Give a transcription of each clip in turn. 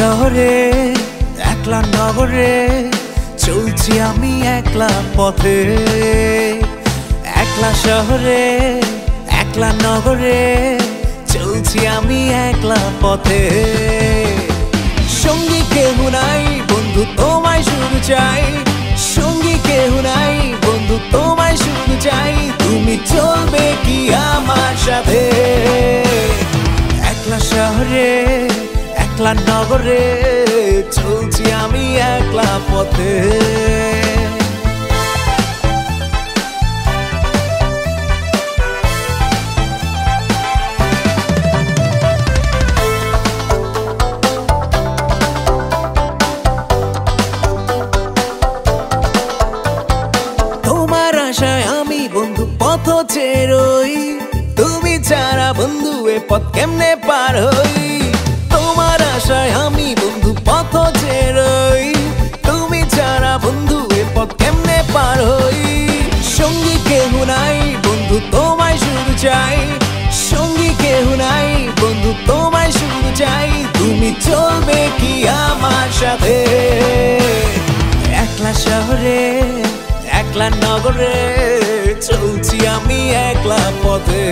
শহরে, একলা নগরে, চলছি আমি একলা পথে। একলা শহরে, একলা নগরে, চলছি আমি একলা পথে। সঙ্গী কেহ নাই, বন্ধু তোমায় শুধু চাই। সঙ্গী কেহ নাই, বন্ধু তোমায় শুধু চাই। তুমি চলবে কি আমার সাথে? একলা শহরে একলা নগরে চলছি আমি একলা পথে। তোমার আশায় আমি বন্ধু পথ চেরই তুমি ছাড়া বন্ধু এ পথ কেমনে চাই। সঙ্গী কেহ নাই, বন্ধু তোমায় শুধু চাই। তুমি চলবে কি আমার সাথে? একলা শহরে, একলা নগরে, চলছি আমি একলা পথে।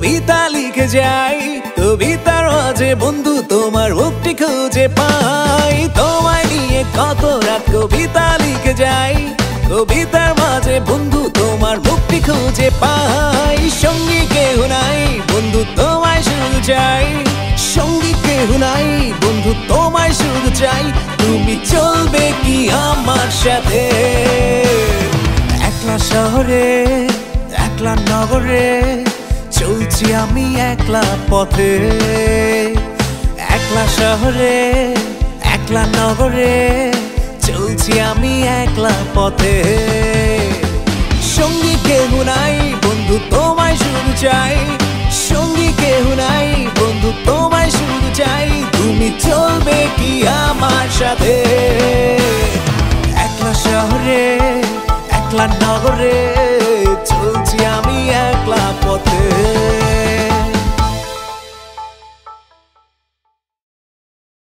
কবিতা লিখে যাই কবিতার মাঝে বন্ধু তোমার মুক্তি খুঁজে পাই। তোমায় নিয়ে কত রাত কবিতা লিখে যাই, কবিতার মাঝে বন্ধু তোমার মুক্তি খুঁজে পাই। সঙ্গী কেহ নাই, বন্ধু তোমায় শুধু চাই। সঙ্গী কেহ নাই, বন্ধু তোমায় শুধু চাই। তুমি চলবে কি আমার সাথে? একলা শহরে, একলা নগরে চলছি আমি একলা পথে, একলা শহরে, একলা নগরে, চলছি আমি একলা পথে। সঙ্গী কেহ নাই, বন্ধু তোমায় শুধু চাই। সঙ্গী কেহ নাই, বন্ধু তোমায় শুধু চাই। তুমি চলবে কি আমার সাথে?